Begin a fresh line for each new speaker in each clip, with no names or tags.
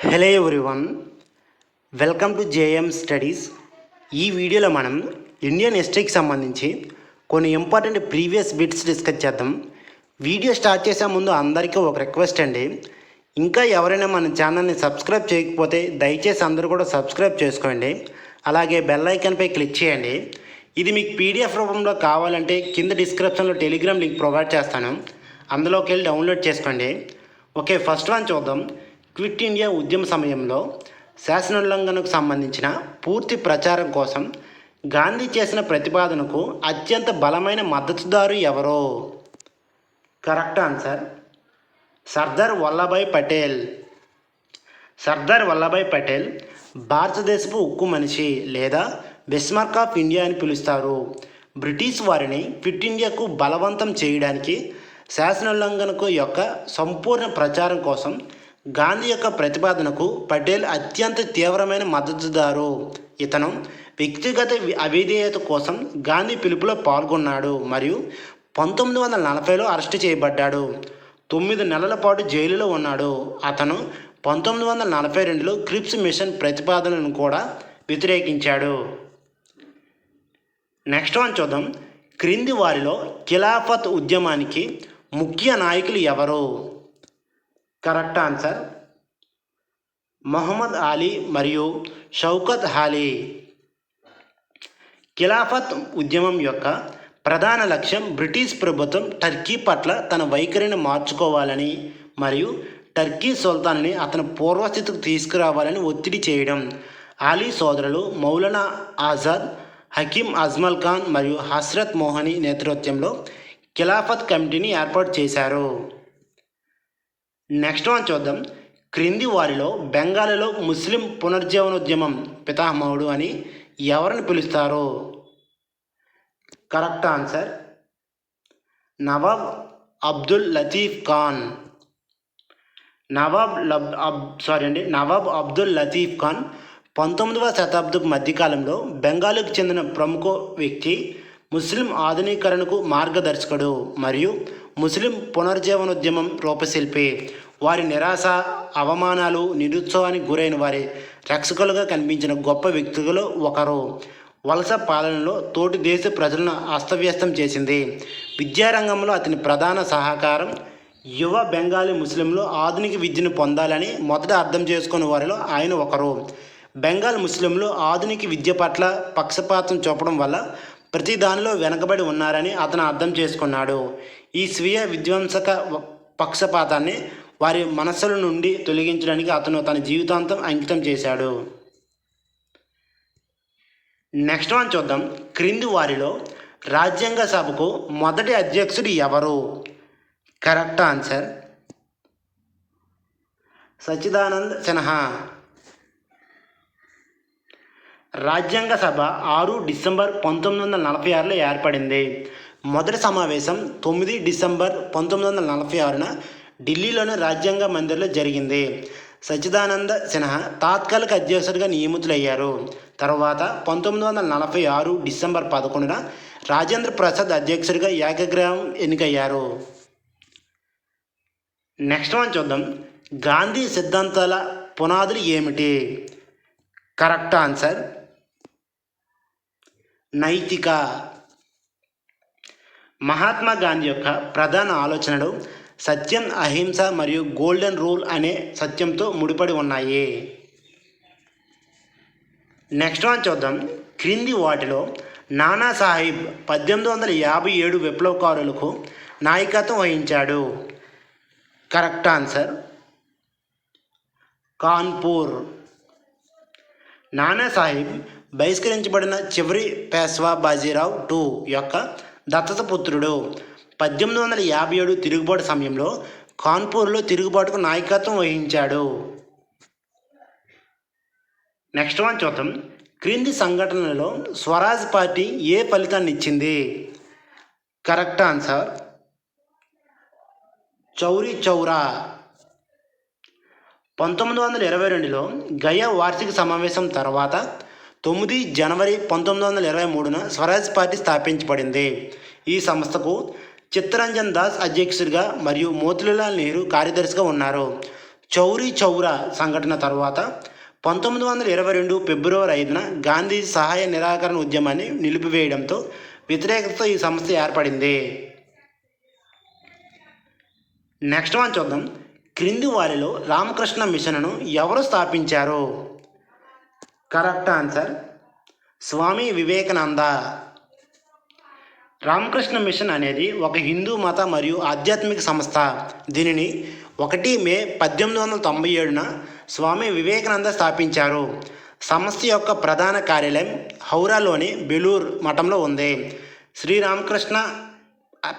Hello everyone welcome to JM studies ఈ వీడియోలో మనం ఇండియన్ హిస్టరీకి సంబంధించి కొన్ని ఇంపార్టెంట్ ప్రీవియస్ బిట్స్ డిస్కస్ చేద్దాం. వీడియో స్టార్ట్ చేసే ముందు అందరికీ ఒక రిక్వెస్ట్ అండి. ఇంకా ఎవరైనా మన ఛానల్ని సబ్స్క్రైబ్ చేయకపోతే దయచేసి అందరూ కూడా సబ్స్క్రైబ్ చేసుకోండి. అలాగే బెల్ ఐకాన్పై క్లిక్ చేయండి. ఇది మీకు పీడిఎఫ్ రూపంలో కావాలంటే కింద డిస్క్రిప్షన్లో టెలిగ్రామ్ లింక్ ప్రొవైడ్ చేస్తాను. అందులోకి వెళ్ళి డౌన్లోడ్ చేసుకోండి. ఓకే ఫస్ట్ వన్ చూద్దాం. క్విట్ ఇండియా ఉద్యమ సమయంలో శాసనోల్లంఘనకు సంబంధించిన పూర్తి ప్రచారం కోసం గాంధీ చేసిన ప్రతిపాదనకు అత్యంత బలమైన మద్దతుదారు ఎవరో? Correct answer Sardar Vallabhbhai Patel. Sardar Vallabhbhai Patel భారతదేశపు ఉక్కు మనిషి లేదా బిస్మార్క్ ఆఫ్ ఇండియా అని పిలుస్తారు. బ్రిటిష్ వారిని క్విట్ ఇండియాకు బలవంతం చేయడానికి శాసనోల్లంఘనకు యొక్క సంపూర్ణ ప్రచారం కోసం గాంధీ యొక్క ప్రతిపాదనకు పటేల్ అత్యంత తీవ్రమైన మద్దతుదారు. ఇతను వ్యక్తిగత అవిధేయత కోసం గాంధీ పిలుపులో పాల్గొన్నాడు మరియు పంతొమ్మిది వందల నలభైలో అరెస్టు చేయబడ్డాడు. తొమ్మిది నెలల పాటు జైలులో ఉన్నాడు. అతను పంతొమ్మిది వందల నలభై రెండులో క్రిప్స్ మిషన్ ప్రతిపాదనను కూడా వ్యతిరేకించాడు. నెక్స్ట్ వన్ చూద్దాం. క్రింది వారిలో ఖిలాఫత్ ఉద్యమానికి ముఖ్య నాయకులు ఎవరు? Correct answer. మొహమ్మద్ అలీ మరియు షౌకత్ అలీ. ఖిలాఫత్ ఉద్యమం యొక్క ప్రధాన లక్ష్యం బ్రిటిష్ ప్రభుత్వం టర్కీ పట్ల తన వైఖరిని మార్చుకోవాలని మరియు టర్కీ సుల్తాన్ని అతని పూర్వస్థితికి తీసుకురావాలని ఒత్తిడి చేయడం. అలీ సోదరులు మౌలానా ఆజాద్ హకీం అజ్మల్ ఖాన్ మరియు హస్రత్ మోహని నేతృత్వంలో ఖిలాఫత్ కమిటీని ఏర్పాటు చేశారు. నెక్స్ట్ మనం చూద్దాం. క్రింది వారిలో బెంగాలీలో ముస్లిం పునర్జీవనోద్యమం పితామహుడు అని ఎవరిని పిలుస్తారు? Correct answer Nawab Abdul Latif Khan. Nawab లబ్ అబ్ సారీ అండి నవాబ్ అబ్దుల్ లతీఫ్ ఖాన్ పంతొమ్మిదవ శతాబ్దపు మధ్యకాలంలో బెంగాల్కు చెందిన ప్రముఖ వ్యక్తి ముస్లిం ఆధునీకరణకు మార్గదర్శకుడు మరియు ముస్లిం పునర్జీవనోద్యమం రూపశిల్పి. వారి నిరాశ అవమానాలు నిరుత్సవానికి గురైన వారి రక్షకులుగా కనిపించిన గొప్ప వ్యక్తులలో ఒకరు. వలస పాలనలో తోటి దేశ ప్రజలను అస్తవ్యస్తం చేసింది. విద్యారంగంలో అతని ప్రధాన సహకారం యువ బెంగాలీ ముస్లింలు ఆధునిక విద్యను పొందాలని మొదట అర్థం చేసుకున్న వారిలో ఆయన ఒకరు. బెంగాల్ ముస్లింలు ఆధునిక విద్య పట్ల పక్షపాతం చూపడం వల్ల ప్రతి దానిలో వెనకబడి ఉన్నారని అతను అర్థం చేసుకున్నాడు. ఈ స్వీయ విధ్వంసక పక్షపాతాన్ని వారి మనస్సుల నుండి తొలగించడానికి అతను తన జీవితాంతం అంకితం చేశాడు. నెక్స్ట్ వన్ చూద్దాం. క్రింది వారిలో రాజ్యాంగ సభకు మొదటి అధ్యక్షుడు ఎవరు? Correct answer Sachchidanand Sinha. రాజ్యాంగ సభ ఆరు డిసెంబర్ పంతొమ్మిది వందల నలభై ఆరులో ఏర్పడింది. మొదటి సమావేశం తొమ్మిది డిసెంబర్ పంతొమ్మిది వందల నలభై ఆరున ఢిల్లీలోని రాజ్యాంగ మందిర్లో జరిగింది. సచ్చిదానంద సిన్హా తాత్కాలిక అధ్యక్షుడిగా నియమితులయ్యారు. తర్వాత పంతొమ్మిది వందల నలభై ఆరు డిసెంబర్ పదకొండున రాజేంద్ర ప్రసాద్ అధ్యక్షుడిగా ఏకగ్రహం ఎన్నికయ్యారు. నెక్స్ట్ మనం చూద్దాం. గాంధీ సిద్ధాంతాల పునాదులు ఏమిటి? కరెక్ట్ ఆన్సర్ నైతిక మహాత్మా గాంధీ యొక్క ప్రధాన ఆలోచనలు సత్యం అహింస మరియు గోల్డెన్ రూల్ అనే సత్యంతో ముడిపడి ఉన్నాయి. నెక్స్ట్ వన్ చూద్దాం. క్రింది వాటిలో నానా సాహిబ్ పద్దెనిమిది వందల యాభై ఏడు విప్లవకారులకు నాయకత్వం వహించాడు. Correct answer Kanpur. నానా సాహిబ్ బహిష్కరించబడిన చివరి పేష్వా బాజీరావు టూ యొక్క దత్తత పుత్రుడు. పద్దెనిమిది వందల యాభై ఏడు తిరుగుబాటు సమయంలో కాన్పూర్లో తిరుగుబాటుకు నాయకత్వం వహించాడు. నెక్స్ట్ వన్ చూద్దాం. క్రింది సంఘటనలలో స్వరాజ్ పార్టీ ఏ ఫలితాన్ని ఇచ్చింది? Correct answer Chauri Chaura. పంతొమ్మిది వందల ఇరవై రెండులో గయా వార్షిక సమావేశం తర్వాత తొమ్మిది జనవరి పంతొమ్మిది వందల ఇరవై మూడున స్వరాజ్ పార్టీ స్థాపించబడింది. ఈ సంస్థకు చిత్తరంజన్ దాస్ అధ్యక్షుడిగా మరియు మోతిలాల్ నెహ్రూ కార్యదర్శిగా ఉన్నారు. చౌరీ చౌరా సంఘటన తర్వాత పంతొమ్మిది వందల ఇరవై రెండు ఫిబ్రవరి ఐదున గాంధీ సహాయ నిరాకరణ ఉద్యమాన్ని నిలిపివేయడంతో వ్యతిరేకతతో ఈ సంస్థ ఏర్పడింది. నెక్స్ట్ మనం చూద్దాం. క్రింది వారిలో రామకృష్ణ మిషన్ను ఎవరు స్థాపించారు? Correct answer. Swami Vivekananda. Ramakrishna mission అనేది ఒక హిందూ మత మరియు ఆధ్యాత్మిక సంస్థ. దీనిని ఒకటి మే పద్దెనిమిది వందల తొంభై ఏడున స్వామి వివేకానంద స్థాపించారు. సంస్థ యొక్క ప్రధాన కార్యాలయం హౌరాలోని బెలూర్ మఠంలో ఉంది. శ్రీరామకృష్ణ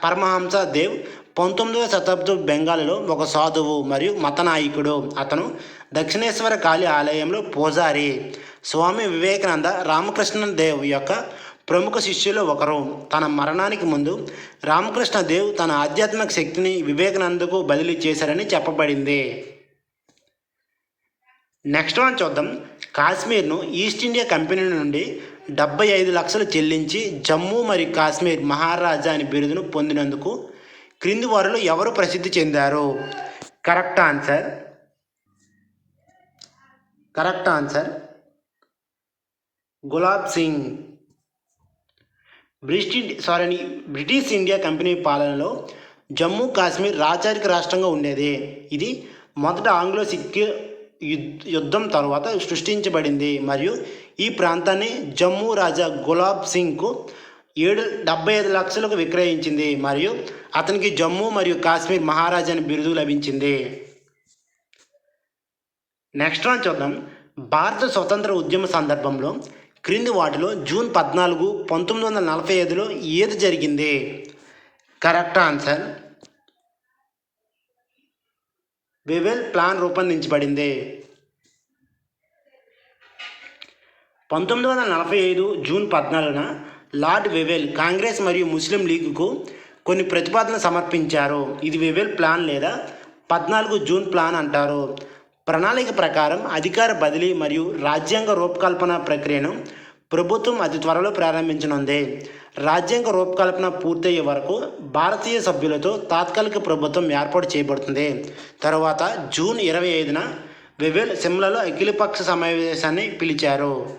పరమహంస దేవ్ పంతొమ్మిదవ శతాబ్దం బెంగాల్లో ఒక సాధువు మరియు మత నాయకుడు. అతను దక్షిణేశ్వర కాళీ ఆలయంలో పూజారి. స్వామి వివేకానంద రామకృష్ణ దేవ్ యొక్క ప్రముఖ శిష్యులు ఒకరు. తన మరణానికి ముందు రామకృష్ణ దేవ్ తన ఆధ్యాత్మిక శక్తిని వివేకానందకు బదిలీ చేశారని చెప్పబడింది. నెక్స్ట్ వన్ చూద్దాం. కాశ్మీర్ను ఈస్ట్ ఇండియా కంపెనీ నుండి డెబ్బై ఐదు లక్షలు చెల్లించి జమ్మూ మరియు కాశ్మీర్ మహారాజా అని బిరుదును పొందినందుకు క్రింది వారిలో ఎవరు ప్రసిద్ధి చెందారు? Correct answer. Correct answer. Gulab Singh British sorry British India company పాలనలో జమ్మూ కాశ్మీర్ రాచరిక రాష్ట్రంగా ఉండేది. ఇది మొదట ఆంగ్లో సిక్ యుద్ధం తర్వాత సృష్టించబడింది. మరియు ఈ ప్రాంతాన్ని జమ్మూ రాజా గులాబ్ సింగ్కు ఏడు డెబ్బై ఐదు లక్షలకు విక్రయించింది. మరియు అతనికి జమ్మూ మరియు కాశ్మీర్ మహారాజా అని బిరుదు లభించింది. నెక్స్ట్ వన్ చూద్దాం. భారత స్వతంత్ర ఉద్యమ సందర్భంలో క్రింది వాటిలో జూన్ పద్నాలుగు పంతొమ్మిది వందల నలభై ఐదులో ఏది జరిగింది? Correct answer. వివెల్ ప్లాన్ రూపొందించబడింది. పంతొమ్మిది వందల నలభై ఐదు జూన్ పద్నాలుగున లార్డ్ వెవెల్ కాంగ్రెస్ మరియు ముస్లిం లీగ్కు కొన్ని ప్రతిపాదనలు సమర్పించారు. ఇది వెవెల్ ప్లాన్ లేదా పద్నాలుగు జూన్ ప్లాన్ అంటారు. ప్రణాళిక ప్రకారం అధికార బదిలీ మరియు రాజ్యాంగ రూపకల్పన ప్రక్రియను ప్రభుత్వం అతి త్వరలో ప్రారంభించనుంది. రాజ్యాంగ రూపకల్పన పూర్తయ్యే వరకు భారతీయ సభ్యులతో తాత్కాలిక ప్రభుత్వం ఏర్పాటు చేయబడుతుంది. తర్వాత జూన్ ఇరవై ఐదున వెవెల్ సిమ్లలో అఖిలపక్ష సమావేశాన్ని పిలిచారు.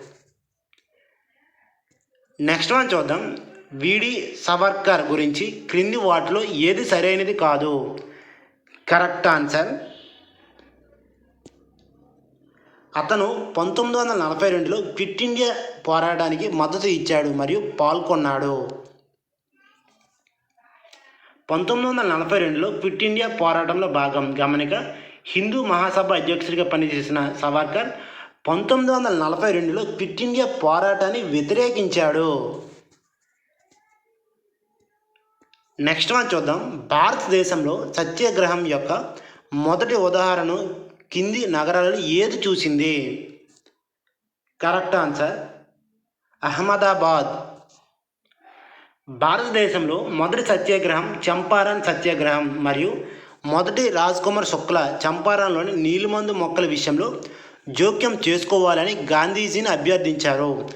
నెక్స్ట్ వన్ చూద్దాం. విడి సవర్కర్ గురించి క్రింది వాటిలో ఏది సరైనది కాదు? కరెక్ట్ ఆన్సర్ అతను పంతొమ్మిది వందల నలభై రెండులో క్విట్ ఇండియా పోరాటానికి మద్దతు ఇచ్చాడు మరియు పాల్గొన్నాడు. పంతొమ్మిది వందల నలభై రెండులో క్విట్ ఇండియా పోరాటంలో భాగం. గమనిక హిందూ మహాసభ అధ్యక్షుడిగా పనిచేసిన సవర్కర్ పంతొమ్మిది వందల నలభై రెండులో క్విట్ ఇండియా పోరాటాన్ని వ్యతిరేకించాడు. నెక్స్ట్ మనం చూద్దాం. భారతదేశంలో సత్యాగ్రహం యొక్క మొదటి ఉదాహరణ కింది నగరాలలో ఏది చూసింది? Correct answer. అహ్మదాబాద్. భారతదేశంలో మొదటి సత్యాగ్రహం చంపారన్ సత్యాగ్రహం మరియు మొదటి రాజ్ కుమార్ శుక్ల చంపారణ్లోని నీలిమందు మొక్కల విషయంలో జోక్యం చేసుకోవాలని గాంధీజీని అభ్యర్థించారు.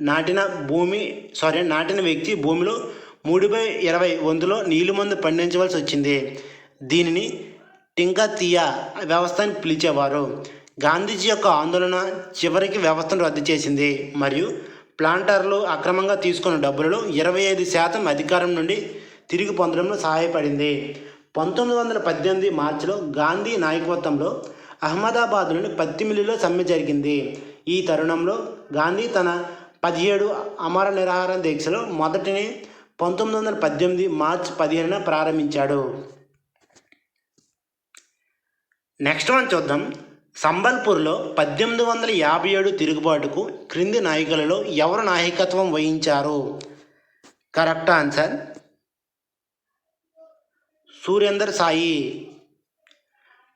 నాటిన భూమి సారీ నాటిన వ్యక్తి భూమిలో మూడు బై ఇరవై వంతులో నీలిమందు పండించవలసి వచ్చింది. దీనిని టింకతీయ వ్యవస్థ అని పిలిచేవారు. గాంధీజీ యొక్క ఆందోళన చివరికి వ్యవస్థను రద్దు చేసింది. మరియు ప్లాంటర్లు అక్రమంగా తీసుకున్న డబ్బులలో ఇరవై ఐదు శాతం అధికారం నుండి తిరిగి పొందడంలో సహాయపడింది. పంతొమ్మిది వందల పద్దెనిమిది మార్చిలో గాంధీ నాయకత్వంలో అహ్మదాబాద్లోని పత్తి మిల్లులో సమ్మె జరిగింది. ఈ తరుణంలో గాంధీ తన పదిహేడు అమర నిరాహార దీక్షలో మొదటిని పంతొమ్మిది వందల పద్దెనిమిది మార్చి పదిహేనున ప్రారంభించాడు. నెక్స్ట్ వన్ చూద్దాం. సంబల్పూర్లో పద్దెనిమిది వందల యాభై ఏడు తిరుగుబాటుకు క్రింది నాయకులలో ఎవరు నాయకత్వం వహించారు? Correct answer Suryender Sai.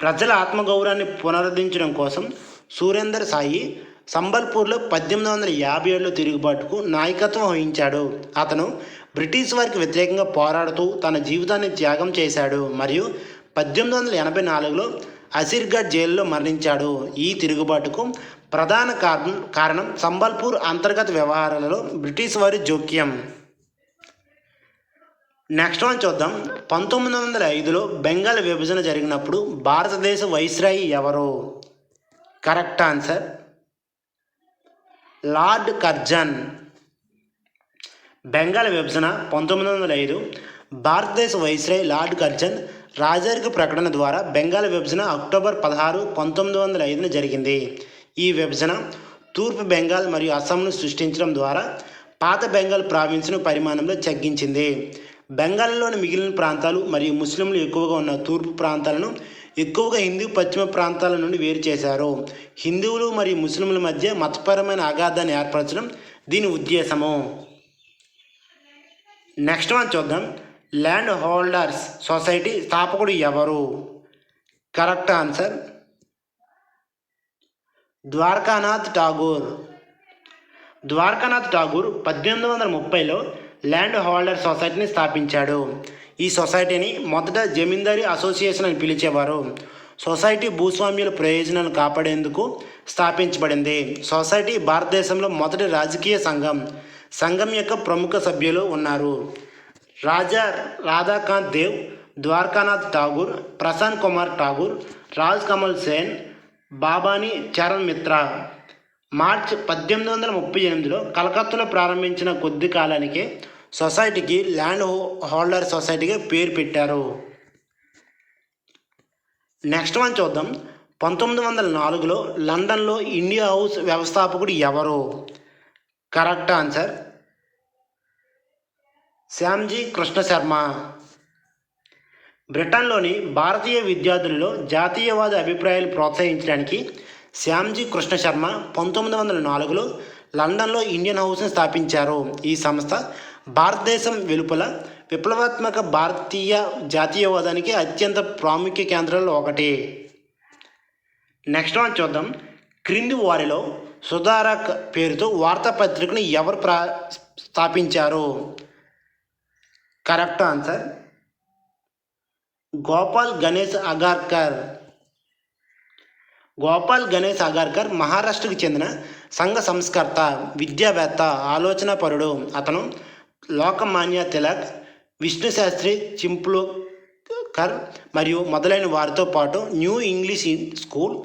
ప్రజల ఆత్మగౌరవాన్ని పునరుద్ధరించడం కోసం సూర్యేందర్ సాయి సంబల్పూర్లో పద్దెనిమిది వందల యాభై ఏడులో తిరుగుబాటుకు నాయకత్వం వహించాడు. అతను బ్రిటిష్ వారికి వ్యతిరేకంగా పోరాడుతూ తన జీవితాన్ని త్యాగం చేశాడు. మరియు పద్దెనిమిది వందల ఎనభై నాలుగులో అసిర్గఢ్ జైల్లో మరణించాడు. ఈ తిరుగుబాటుకు ప్రధాన కారణం కారణం సంబల్పూర్ అంతర్గత వ్యవహారాలలో బ్రిటిష్ వారి జోక్యం. నెక్స్ట్ వన్ చూద్దాం. పంతొమ్మిది వందల ఐదులో బెంగాల్ విభజన జరిగినప్పుడు భారతదేశ వైస్రాయి ఎవరు? Correct answer lord Curzon. Bengal విభజన పంతొమ్మిది వందల ఐదు. భారతదేశ వైస్రాయ్ లార్డ్ కర్జన్ రాజరిక ప్రకటన ద్వారా బెంగాల్ విభజన అక్టోబర్ పదహారు పంతొమ్మిది వందల ఐదున జరిగింది. ఈ విభజన తూర్పు బెంగాల్ మరియు అస్సాంను సృష్టించడం ద్వారా పాత బెంగాల్ ప్రావిన్స్ను పరిమాణంలో తగ్గించింది. బెంగాల్లోని మిగిలిన ప్రాంతాలు మరియు ముస్లింలు ఎక్కువగా ఉన్న తూర్పు ప్రాంతాలను ఎక్కువగా హిందూ పశ్చిమ ప్రాంతాల నుండి వేరు చేశారు. హిందువులు మరియు ముస్లింల మధ్య మతపరమైన అగాధాన్ని ఏర్పరచడం దీని ఉద్దేశము. నెక్స్ట్ మనం చూద్దాం. ల్యాండ్ హోల్డర్స్ సొసైటీ స్థాపకుడు ఎవరు? Correct answer Dwarkanath Tagore. Dwarakanath Tagore పద్దెనిమిది వందల ముప్పైలో ల్యాండ్ హోల్డర్ సొసైటీని స్థాపించాడు. ఈ సొసైటీని మొదట జమీందారీ అసోసియేషన్ అని పిలిచేవారు. సొసైటీ భూస్వామ్యుల ప్రయోజనాలను కాపాడేందుకు స్థాపించబడింది. సొసైటీ భారతదేశంలో మొదటి రాజకీయ సంఘం సంఘం యొక్క ప్రముఖ సభ్యులు ఉన్నారు. రాజా రాధాకాంత్ దేవ్ ద్వారకానాథ్ ఠాగూర్ ప్రశాంత్ కుమార్ ఠాగూర్ రాజ్ కమల్ సేన్ బాబాని చరణ్ మిత్రా. మార్చ్ పద్దెనిమిది వందల ముప్పై ఎనిమిదిలో కలకత్తాలో ప్రారంభించిన కొద్ది కాలానికే సొసైటీకి ల్యాండ్ హో- హోల్డర్ సొసైటీగా పేరు పెట్టారు. నెక్స్ట్ వన్ చూద్దాం. పంతొమ్మిది వందల నాలుగులో లండన్లో ఇండియా హౌస్ వ్యవస్థాపకుడు ఎవరు? Correct answer Shyamji Krishna Sharma. బ్రిటన్లోని భారతీయ విద్యార్థులలో జాతీయవాద అభిప్రాయాలు ప్రోత్సహించడానికి శ్యామ్జీ కృష్ణ శర్మ పంతొమ్మిది వందల నాలుగులో లండన్లో ఇండియన్ హౌస్ని స్థాపించారు. ఈ సంస్థ భారతదేశం వెలుపల విప్లవాత్మక భారతీయ జాతీయవాదానికి అత్యంత ప్రాముఖ్య కేంద్రాల్లో ఒకటి. నెక్స్ట్ వన్ చూద్దాం. క్రింది వారిలో సుధారక్ పేరుతో వార్తాపత్రికను ఎవరు ప్రా స్థాపించారు? Correct answer. గోపాల్ గణేష్ అగార్కర్. గోపాల్ గణేష్ అగార్కర్ మహారాష్ట్రకు చెందిన సంఘ సంస్కర్త విద్యావేత్త ఆలోచనాపరుడు అతను లోకమాన్య తిలక్ విష్ణు శాస్త్రి చింప్లుకర్ మరియు మొదలైన వారితో పాటు new English school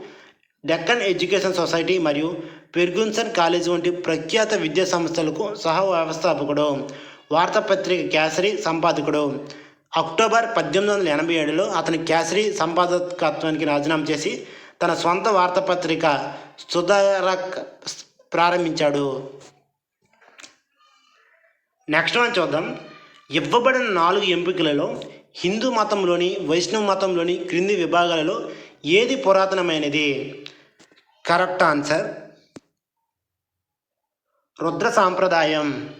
Deccan education society మరియు పెర్గున్సన్ కాలేజ్ వంటి ప్రఖ్యాత విద్యా సంస్థలకు సహ వ్యవస్థాపకుడు వార్తాపత్రిక కేసరి సంపాదకుడు. అక్టోబర్ పద్దెనిమిది వందల ఎనభై ఏడులో అతని కేసరి సంపాదకత్వానికి రాజీనామా చేసి తన సొంత వార్తాపత్రిక సుధారక్ ప్రారంభించాడు. నెక్స్ట్ మనం చూద్దాం. ఇవ్వబడిన నాలుగు ఎంపికలలో హిందూ మతంలోని వైష్ణవ మతంలోని క్రింది విభాగాలలో ఏది పురాతనమైనది? Correct answer. రుద్ర సాంప్రదాయం.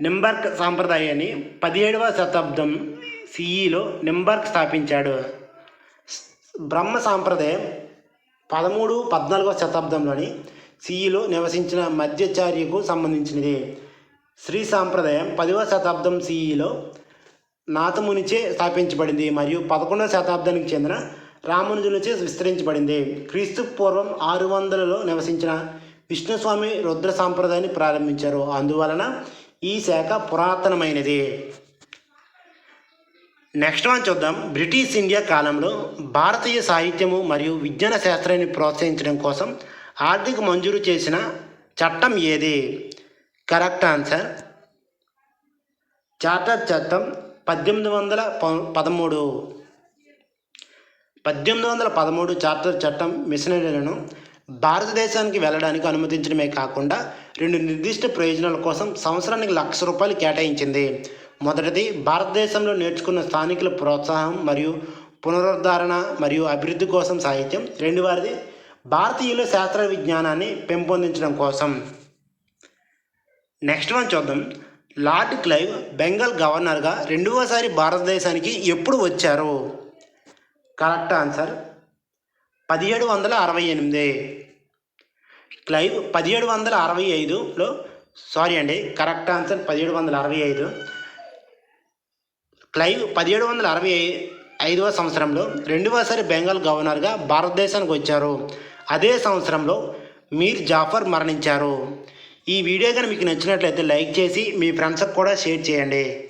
నింబర్క్ సాంప్రదాయాన్ని పదిహేడవ శతాబ్దం సిఈలో నింబర్క్ స్థాపించాడు. బ్రహ్మ సాంప్రదాయం పదమూడు పద్నాలుగవ శతాబ్దంలోని సిఈలో నివసించిన మధ్యచార్యకు సంబంధించినది. శ్రీ సాంప్రదాయం పదవ శతాబ్దం సిఈలో నాథమునిచే స్థాపించబడింది మరియు పదకొండవ శతాబ్దానికి చెందిన రామానుజులచే విస్తరించబడింది. క్రీస్తు పూర్వం ఆరు వందలలో నివసించిన విష్ణుస్వామి రుద్ర సాంప్రదాయాన్ని ప్రారంభించారు. అందువలన ఈ శాఖ పురాతనమైనది. నెక్స్ట్ వన్ చూద్దాం. బ్రిటిష్ ఇండియా కాలంలో భారతీయ సాహిత్యము మరియు విజ్ఞాన శాస్త్రాన్ని ప్రోత్సహించడం కోసం ఆర్థిక మంజూరు చేసిన చట్టం ఏది? Correct answer. చార్టర్ చట్టం పద్దెనిమిది వందల ప- పదమూడు. పద్దెనిమిది వందల పదమూడు చార్టర్ చట్టం మిషనరీలను భారతదేశానికి వెళ్ళడానికి అనుమతించడమే కాకుండా రెండు నిర్దిష్ట ప్రయోజనాల కోసం సంవత్సరానికి లక్ష రూపాయలు కేటాయించింది. మొదటిది భారతదేశంలో నేర్చుకున్న స్థానికుల ప్రోత్సాహం మరియు పునరుద్ధరణ మరియు అభివృద్ధి కోసం సాహిత్యం. రెండవది భారతీయుల శాస్త్ర విజ్ఞానాన్ని పెంపొందించడం కోసం. నెక్స్ట్ వన్ చూద్దాం. లార్డ్ క్లైవ్ బెంగాల్ గవర్నర్గా రెండవసారి భారతదేశానికి ఎప్పుడు వచ్చారు? కరెక్ట్ ఆన్సర్ పదిహేడు వందల అరవై ఎనిమిది. క్లైవ్ పదిహేడు వందల అరవై ఐదులో సారీ అండి కరెక్ట్ ఆన్సర్ పదిహేడు వందల అరవై ఐదు. క్లైవ్ పదిహేడు వందల అరవై ఐదవ సంవత్సరంలో రెండవసారి బెంగాల్ గవర్నర్గా భారతదేశానికి వచ్చారు. అదే సంవత్సరంలో మీర్ జాఫర్ మరణించారు. ఈ వీడియో కానీ మీకు నచ్చినట్లయితే లైక్ చేసి మీ ఫ్రెండ్స్కి కూడా షేర్ చేయండి.